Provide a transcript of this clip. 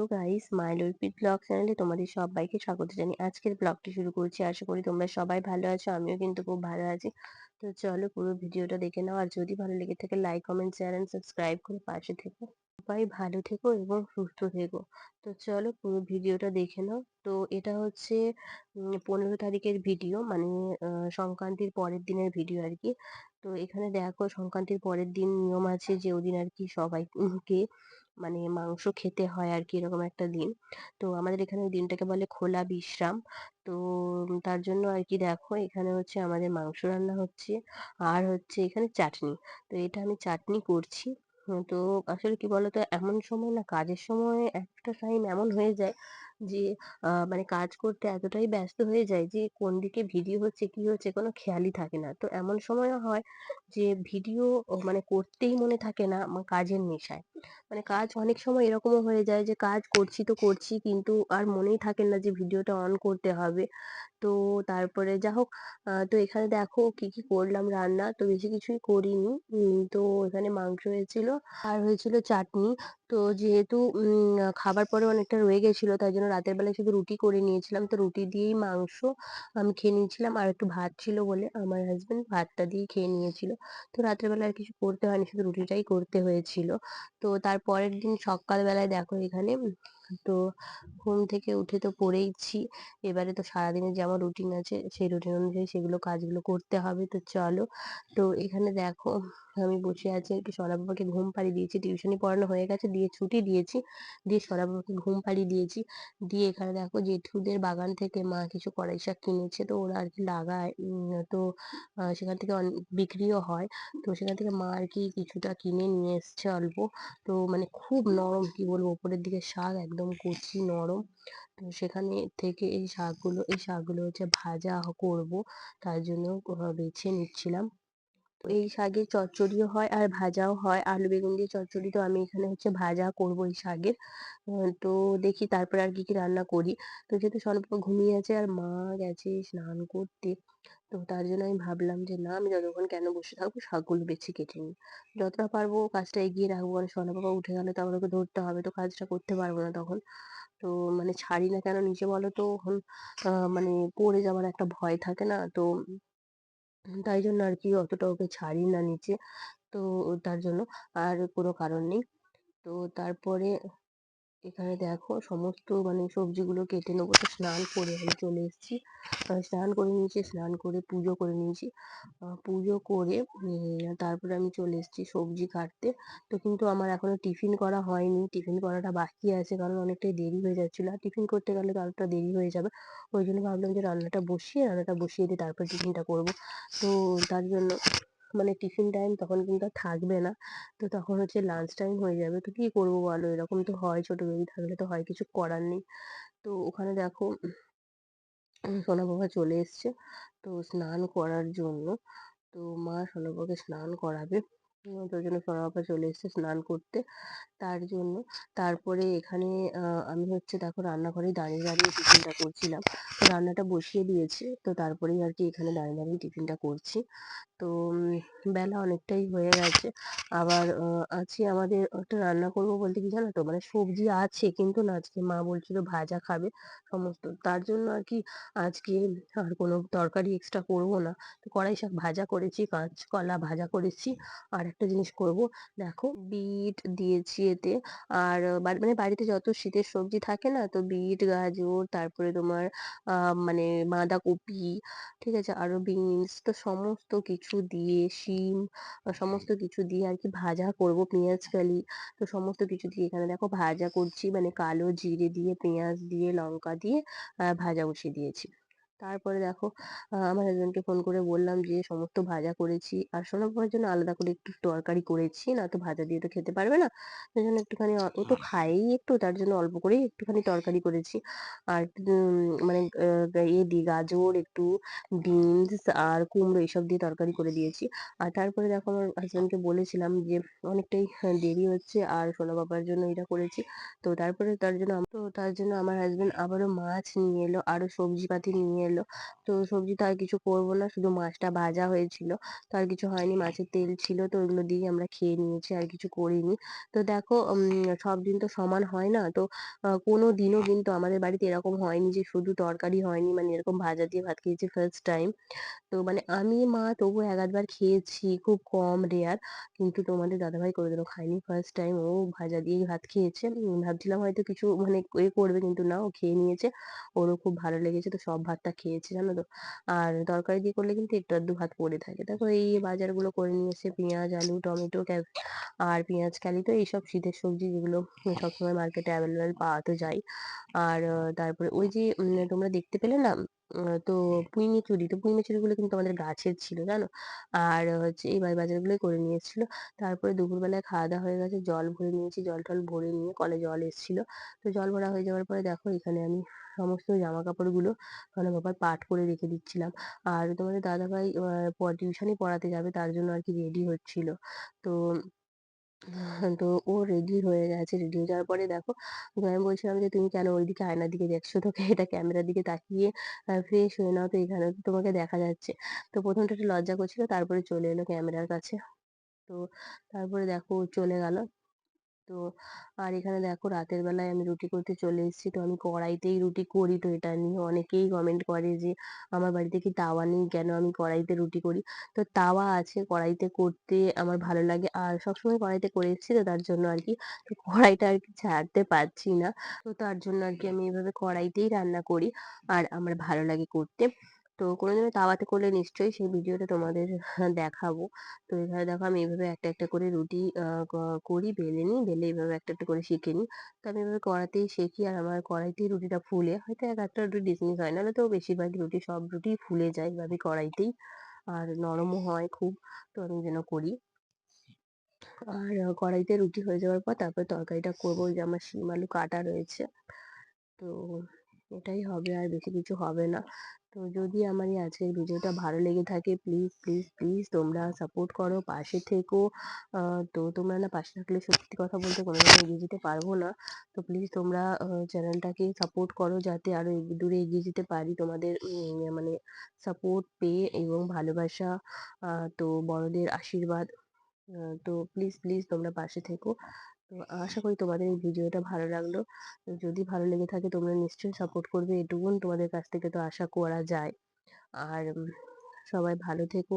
Hello guys, my লুরপিট blog চ্যানেলে তোমাদের সবাইকে স্বাগত জানাই আজকের ব্লগটি শুরু করছি। আশা করি তোমরা সবাই ভালো আছো, আমিও কিন্তু খুব ভালো আছি। তো চলো পুরো ভিডিওটা দেখে নাও, আর যদি ভালো লেগে থাকে like comment share and subscribe করে পাশে থেকো। সবাই ভালো থেকো এবং সুস্থ থেকো। তো চলো পুরো ভিডিওটা দেখে নাও। তো এটা হচ্ছে পনেরো তারিখের ভিডিও মানে সংক্রান্তির পরের দিনের ভিডিও আর কি। তো এখানে দেখো সংক্রান্তির পরের দিন নিয়ম আছে যে ওদিন আর কি সবাইকে মানে মাংস খেতে হয় আর কি এরকম একটা দিন। তো আমাদের এখানে ওই দিনটাকে বলে খোলা বিশ্রাম। তো তার জন্য আর কি দেখো এখানে হচ্ছে আমাদের মাংস রান্না হচ্ছে আর হচ্ছে এখানে চাটনি। তো এটা আমি চাটনি করছি। তো আসলে কি বলতো এমন সময় না কাজের সময় একটা টাইম এমন হয়ে যায় যে মানে কাজ করতে এতটাই ব্যস্ত হয়ে যায় যে, কোন দিকে ভিডিও হচ্ছে, কি হচ্ছে কোনো খেয়ালই থাকে না। তো এমন সময়ও হয় যে, ভিডিও মানে করতেই মনে থাকে না কাজের নেশায়। মানে কাজ অনেক সময় এরকমও হয়ে যায় যে, কাজ করছি তো করছি কিন্তু আর মনেই থাকে না যে, ভিডিওটা অন করতে হবে। তো তারপরে যা হোক তো এখানে দেখো কি কি করলাম রান্না। তো বেশি কিছুই করিনি। তো এখানে মাংস হয়েছিল, আর হয়েছিল চাটনি। তো যেহেতু খাবার পরে অনেকটা রয়ে গেছিল, তাই জন্য রাতের বেলায় শুধু রুটি করে নিয়েছিলাম। তো রুটি দিয়েই মাংস আমি খেয়ে নিয়েছিলাম। আর একটু ভাত ছিল বলে আমার হাজব্যান্ড ভাতটা দিয়েই খেয়ে নিয়েছিল। তো রাতের বেলা আর কিছু করতে হয়নি, শুধু রুটিটাই করতে হয়েছিল। তো তার পরের দিন সকালবেলায় দেখো এখানে, তো ঘুম থেকে উঠে তো পড়েইছি। এবারে তো সারাদিনের যে আমার রুটিন আছে, সেই রুটিন অনুযায়ী সেগুলো কাজগুলো করতে হবে। তো চলো, তো এখানে দেখো আমি বসে আছি আর কি। সরা বাবাকে ঘুম পাড়িয়ে দিয়েছি। টিউশনি পড়ানো হয়ে গেছে। দিয়ে ছুটি দিয়েছি। দিয়ে সরা বাবাকে ঘুম পাড়িয়ে দিয়েছি। দিয়ে এখানে দেখো জেঠুদের বাগান থেকে মা কিছু কড়াই শাক কিনেছে। তো ওরা আর কি লাগায় তো সেখান থেকে বিক্রিও হয়। তো সেখান থেকে মা আর কি কিছুটা কিনে নিয়ে এসছে অল্প। তো মানে খুব নরম কি বলব উপরের দিকে শাক একদম কচি নরম। তো সেখানে থেকে এই শাকগুলো এই শাকগুলো হচ্ছে ভাজা করব। তার জন্য বেছে নিচ্ছিলাম। এই শাকের চচ্চড়িও হয় আর ভাজাও হয়। আলু বেগুন দিয়ে চচ্চড়ি তো আমি এখানে হচ্ছে ভাজা করব এই শাকের। তো দেখি তারপরে আর কি কি রান্না করি। তো যেহেতু স্বল্প ঘুমিয়ে আছে আর মা গেছে স্নান করতে, তো তার জন্য আমি ভাবলাম যে না, আমি যতক্ষণ কেন বসে থাকব শাকগুলো বেছে কেটে নিই। যতটা পারব কাজটা এগিয়ে রাখব, কারণ সোনা বাবা উঠে গেলে তো আমাকে ধরতে হবে, তো কাজটা করতে পারব না তখন। তো মানে ছাড়ি না কেন নিচে বলো তো মানে পড়ে যাওয়ার একটা ভয় থাকে না? তো তাই জন্য আর কি অতটা ওকে ছাড়ি না নিচে। তো তার জন্য আর কোনো কারণ নেই। তো তারপরে এখানে দেখো সমস্ত মানে সবজিগুলো কেটে নেব। তো স্নান করে আমি চলে এসেছি। স্নান করে নিয়েছি, স্নান করে পুজো করে নিয়েছি। পুজো করে তারপরে আমি চলে এসেছি সবজি কাটতে। তো কিন্তু আমার এখনও টিফিন করা হয়নি। টিফিন করাটা বাকি আছে কারণ অনেকটাই দেরি হয়ে যাচ্ছিল। আর টিফিন করতে গেলে তো আরেকটা দেরি হয়ে যাবে। ওই জন্য ভাবলাম যে রান্নাটা বসিয়ে রান্নাটা বসিয়ে দিয়ে তারপর টিফিনটা করব। তো তার জন্য মানে টিফিন টাইম তখন কিন্তু আর থাকবে না। তো তখন হচ্ছে লাঞ্চ টাইম হয়ে যাবে। তো কী করব বলো? এরকম তো হয় ছোটো বেবি থাকলে তো হয়, কিছু করার নেই। তো ওখানে দেখো সোনা বাবা চলে এসছে। তো স্নান করার জন্য। তো মা সোনা বাবাকে স্নান করাবে। ওই জন্য সোনা বাবা চলে এসছে স্নান করতে। তার জন্য তারপরে এখানে আমি হচ্ছে দেখো রান্নাঘরে দাঁড়িয়ে দাঁড়িয়ে টিফিনটা করছিলাম। তো রান্নাটা বসিয়ে দিয়েছি। তো তারপরেই আর কি এখানে দাঁড়িয়ে দাঁড়িয়ে টিফিনটা করছি। তো বেলা অনেকটাই হয়ে গেছে। আবার আজকে আমাদের একটা রান্না করব বলতে কি জানো তো? মানে সবজি আছে কিন্তু না, আজকে মা বলছিল ভাজা খাবে সমস্ত। তার জন্য আর কি আজকে আর কোনো তরকারি এক্সট্রা করব না। তো কড়াই শাক ভাজা করেছি, কাঁচকলা ভাজা করেছি। আর একটা জিনিস করব, দেখো বিট দিয়েছি এতে। আর মানে বাড়িতে যত শীতের সবজি থাকে না, তো বিট, গাজর, তারপরে তোমার মানে বাঁধাকপি, ঠিক আছে? আরও বিনস, তো সমস্ত কিছু দিয়ে শিম সমস্ত কিছু দিয়ে আর কি ভাজা করব পেঁয়াজ কালি। তো সমস্ত কিছু দিয়ে এখানে দেখো ভাজা করছি মানে কালো জিরে দিয়ে পেঁয়াজ দিয়ে লঙ্কা দিয়ে ভাজা বসিয়ে দিয়েছি। তারপরে দেখো আমার হাজবেন্ডকে ফোন করে বললাম যে সমস্ত ভাজা করেছি আর সোনা বাবার জন্য আলাদা করে একটু তরকারি করেছি না তো ভাজা দিয়ে তো খেতে পারবে না। সেই জন্য একটুখানি ও তো খায়ই একটু তার জন্য অল্প করেই একটুখানি তরকারি করেছি। আর মানে ইয়ে দিয়ে গাজর একটু বিনস আর কুমড়ো এইসব দিয়ে তরকারি করে দিয়েছি। আর তারপরে দেখো আমার হাজবেন্ডকে বলেছিলাম যে অনেকটাই দেরি হচ্ছে আর সোনা বাবার জন্য এটা করেছি। তো তারপরে তার জন্য তো তার জন্য আমার হাজবেন্ড আবারও মাছ নিয়ে এলো আরও সবজিপাতি নিয়ে এলো। তো সবজি তো আর কিছু করব না, শুধু মাছটা ভাজা হয়েছিল। তো আর কিছু হয়নি, মাছের তেল ছিল, তো ওইগুলো দিয়েই আমরা খেয়ে নিয়েছি, আর কিছু করিনি। তো দেখো সব দিন তো সমান হয় না, তো কোনো দিনও কিন্তু আমাদের বাড়িতে এরকম হয়নি যে শুধু তরকারি হয়নি মানে এরকম ভাজা দিয়ে ভাত খেয়েছি ফার্স্ট টাইম তো মানে আমি, মা তবু এক আধবার খেয়েছি, খুব কম রেয়ার কিন্তু তোমাদের দাদাভাই কোনোদিনও খায়নি ফার্স্ট টাইম ও ভাজা দিয়েই ভাত খেয়েছে। ভাবছিলাম হয়তো কিছু মানে এ করবে, কিন্তু না, ও খেয়ে নিয়েছে, ওরও খুব ভালো লেগেছে, তো সব ভাতটা খেয়েছে, জানো তো? আর তরকারি দিয়ে করলে কিন্তু একটু আধটু ভাত পড়ে থাকে। দেখো এই বাজারগুলো করে নিয়ে এসে পেঁয়াজ, আলু, টমেটো আর পেঁয়াজ কালি তো এইসব শীতের সবজি যেগুলো সবসময় মার্কেটে অ্যাভেলেবেল পাওয়া তো যায়। আর তারপরে ওই যে তোমরা দেখতে পেলে না? তো পুঁই মিচুরি, তো পুঁই মিচুরিগুলো কিন্তু আমাদের গাছের ছিল, জানো? আর হচ্ছে এই বা- বাজারগুলোই করে নিয়ে এসেছিল তারপরে দুপুরবেলায় খাওয়া দাওয়া হয়ে গেছে, জল ভরে নিয়েছি জল টল ভরে নিয়ে কলে জল এসেছিল। তো জল ভরা হয়ে যাওয়ার পরে দেখো, এখানে আমি সমস্ত জামা কাপড়গুলো মানে বাবার পাট করে রেখে দিচ্ছিলাম। আর তোমাদের দাদাভাই টিউশনি পড়াতে যাবে, তার জন্য আর কি রেডি হচ্ছিল। তো তো ও রেডি হয়ে গেছে রেডি হয়ে যাওয়ার পরে দেখো তো আমি বলছিলাম যে, তুমি কেন ওইদিকে আয়নার দিকে দেখছ? তোকে এটা ক্যামেরার দিকে তাকিয়ে ফ্রেশ হয়ে নাও তো এখানে, তো তোমাকে দেখা যাচ্ছে। তো প্রথমটা একটু লজ্জা করছিল, তারপরে চলে এলো ক্যামেরার কাছে। তো তারপরে দেখো চলে গেল। তো আর এখানে দেখো রাতের বেলায় আমি রুটি করতে চলে এসেছি। তো আমি কড়াইতেই রুটি করি তো এটা নিয়ে অনেকেই কমেন্ট করে যে, আমার বাড়িতে কি তাওয়া নেই? কেন আমি কড়াইতে রুটি করি? তো তাওয়া আছে কড়াইতে করতে আমার ভালো লাগে। আর সবসময় কড়াইতে করে এসেছি তো তার জন্য আর কি তো কড়াইটা আর কি ছাড়তে পারছি না। তো তার জন্য আর কি আমি এভাবে কড়াইতেই রান্না করি। আর আমার ভালো লাগে করতে। তো কোনোদিনও তাওয়াতে করলে নিশ্চয়ই সেই ভিডিওটা তোমাদের দেখাবো। তো এখানে দেখো আমি এইভাবে একটা একটা করে রুটি করি বেলে নিই, বেলে এইভাবে একটা একটা করে শিখে নিই। তো আমি এভাবে কড়াতেই শেখি আর আমার কড়াইতেই রুটিটা ফুলে। হয়তো এক একটা রুটি ডিসমিস হয়, নাহলে তো বেশিরভাগ রুটি সব রুটি ফুলে যায় এইভাবে কড়াইতেই আর নরমও হয় খুব, তো আমি যেন করি। আর কড়াইতে রুটি হয়ে যাওয়ার পর তারপর তরকারিটা করব যে আমার শিম আলু কাটা রয়েছে। তো এটাই হবে, আর বেশি কিছু হবে না। তো যদি আমার এই আজকের ভিডিওটা ভালো লেগে থাকে প্লিজ প্লিজ প্লিজ তোমরা সাপোর্ট করো, পাশে থেকো। তো তোমরা না পাশে থাকলে সত্যি কথা বলতে কোনোদিনও এগিয়ে যেতে পারব না। তো প্লিজ তোমরা চ্যানেলটাকে সাপোর্ট করো যাতে আরও দূরে এগিয়ে যেতে পারি তোমাদের মানে সাপোর্ট পেয়ে এবং ভালোবাসা তো বড়দের আশীর্বাদ। তো প্লিজ প্লিজ তোমরা পাশে থেকো। তো আশা করি তোমাদের এই ভিডিওটা ভালো লাগল। যদি ভালো লেগে থাকে তোমরা নিশ্চয়ই সাপোর্ট করবে। এটুকুন তোমাদের কাছ থেকে তো আশা করা যায়। আর সবাই ভালো থেকো।